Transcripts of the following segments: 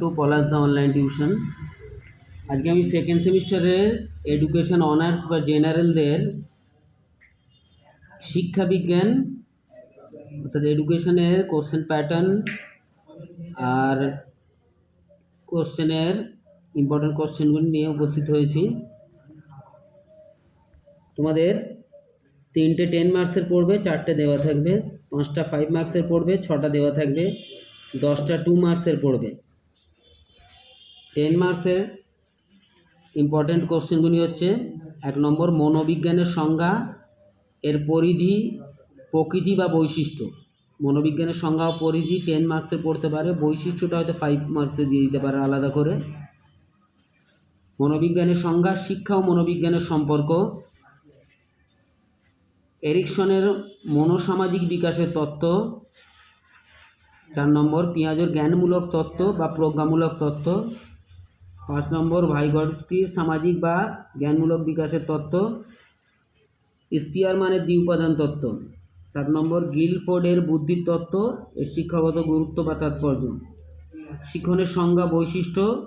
To Palash da online tuition আজকে আমি second সেমিস্টারের এডুকেশন অনার্স বা জেনারেলদের শিক্ষা বিজ্ঞান, অর্থাৎ এডুকেশনের কোশ্চেন প্যাটার্ন আর কোশ্চেনের ইম্পর্টেন্ট কোশ্চেনগুলি নিয়ে উপস্থিত হয়েছি। তোমাদের তিনটে টেন মার্কসের পড়বে, চারটে দেওয়া থাকবে, পাঁচটা ফাইভ মার্কসের পড়বে, ছটা দেওয়া থাকবে, দশটা টু মার্কসের পড়বে। টেন মার্কসের ইম্পর্ট্যান্ট কোশ্চেনগুলি হচ্ছে, এক নম্বর মনোবিজ্ঞানের সংজ্ঞা, এর পরিধি, প্রকৃতি বা বৈশিষ্ট্য। মনোবিজ্ঞানের সংজ্ঞা ও পরিধি টেন মার্কসের পড়তে পারে, বৈশিষ্ট্যটা হয়তো ফাইভ মার্কসে দিয়ে দিতে পারে আলাদা করে। মনোবিজ্ঞানের সংজ্ঞা, শিক্ষা ও মনোবিজ্ঞানের সম্পর্ক। এরিকসনের মনোসামাজিক বিকাশের তত্ত্ব। চার নম্বর, পিঁয়াজের জ্ঞানমূলক তত্ত্ব বা প্রজ্ঞামূলক তত্ত্ব। পাঁচ নম্বর ভাইগস্টির সামাজিক বা জ্ঞানমূলক বিকাশের তত্ত্ব। স্পিয়ারমানের দ্বি উপাদান তত্ত্ব। সাত নম্বর, গিলফোর্ডের বুদ্ধির তত্ত্ব। এর শিক্ষাগত গুরুত্ব বা তাৎপর্য। শিক্ষণের সংজ্ঞা, বৈশিষ্ট্য।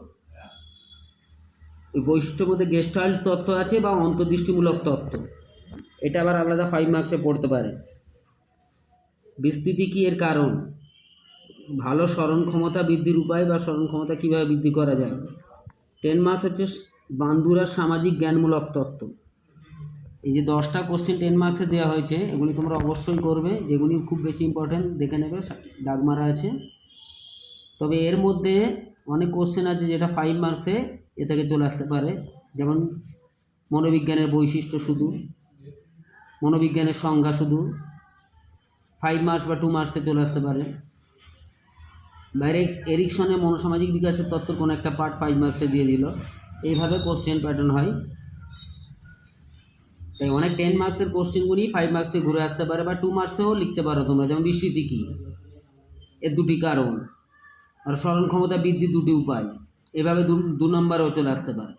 বৈশিষ্ট্যের মধ্যে গেস্টাল্ট তত্ত্ব আছে বা অন্তর্দৃষ্টিমূলক তত্ত্ব। এটা আবার আলাদা ফাইভ মার্কসে পড়তে পারে। বিস্তৃতি কি এর কারণ? ভালো স্মরণ ক্ষমতা বৃদ্ধির উপায় বা স্মরণ ক্ষমতা কীভাবে বৃদ্ধি করা যায়? টেন মার্কস হচ্ছে বান্দুরার সামাজিক জ্ঞানমূলক তত্ত্ব। এই যে দশটা কোশ্চেন টেন মার্কসে দেওয়া হয়েছে, এগুলি তোমরা অবশ্যই করবে, যেগুলি খুব বেশি ইম্পর্ট্যান্ট দেখে নেবে দাগ মারা আছে। তবে এর মধ্যে অনেক কোশ্চেন আছে যেটা ফাইভ মার্কসে এ থেকে চলে আসতে পারে, যেমন মনোবিজ্ঞানের বৈশিষ্ট্য শুধু, মনোবিজ্ঞানের সংজ্ঞা শুধু ফাইভ মার্কস বা টু মার্কসে চলে আসতে পারে। বাইরে এরিকসনের মনোসামাজিক বিকাশের তত্ত্বর কোনো একটা পার্ট ফাইভ মার্কসে দিয়ে দিল। এইভাবে কোশ্চেন প্যাটার্ন হয়। তাই অনেক টেন মার্কসের কোশ্চেনগুলি ফাইভ মার্কসে ঘুরে আসতে পারে বা টু মার্কসেও লিখতে পারো তোমরা, যেমন বিস্মৃতি কী? এর দুটি কারণ। আর স্মরণ ক্ষমতা বৃদ্ধির দুটি উপায়। এভাবে দু নম্বরেও চলে আসতে পারে।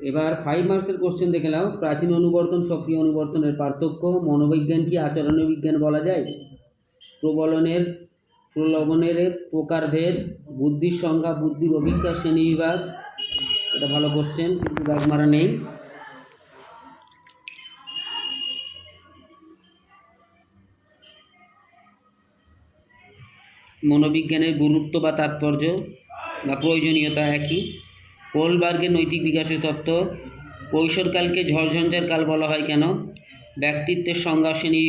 এবার ফাইভ মার্কসের কোশ্চেন দেখে নাও। প্রাচীন অনুবর্তন, সক্রিয় অনুবর্তনের পার্থক্য, মনোবিজ্ঞান কি আচরণীয় বিজ্ঞান বলা যায়? প্রবলনের, প্রলোভনের প্রকারভেদ, বুদ্ধির সংজ্ঞা বুদ্ধির অভিজ্ঞান শ্রেণীবিভাগ, এটা ভালো কোশ্চেন কিন্তু দাগ মারা নেই। মনোবিজ্ঞানের গুরুত্ব বা তাৎপর্য বা প্রয়োজনীয়তা একই। কোলবার্গের নৈতিক বিকাশের তত্ত্ব, কৈশোরকালকে ঝড়ঝঞ্ঝার কাল বলা হয় কেন? ব্যক্তিত্বের সংজ্ঞা শ্রেণি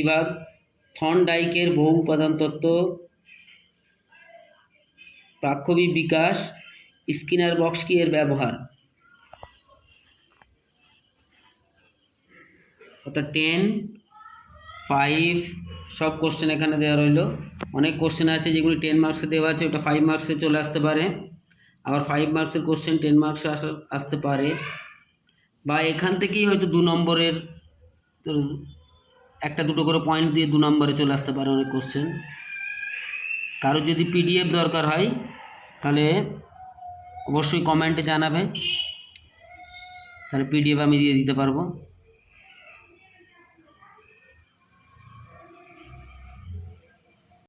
বিভাগ থন ডাইকের বহু উপাদান তত্ত্ব প্রাক্ষবিক বিকাশ, স্কিনার বক্সকি এর ব্যবহার? অর্থাৎ টেন ফাইভ সব কোশ্চেন এখানে দেওয়া রইল। অনেক কোশ্চেন আছে যেগুলি টেন মার্কসে দেওয়া আছে, ওটা ফাইভ মার্কসে চলে আসতে পারে। আবার ফাইভ মার্কসের কোশ্চেন টেন মার্কসে আসা, আসতে পারে। বা এখান থেকেই হয়তো দু নম্বরের একটা দুটো করে পয়েন্ট দিয়ে দু নম্বরে চলে আসতে পারে অনেক কোশ্চেন কারও যদি পিডিএফ দরকার হয়, তাহলে অবশ্যই কমেন্টে জানাবে। তাহলে পিডিএফ আমি দিয়ে দিতে পারব।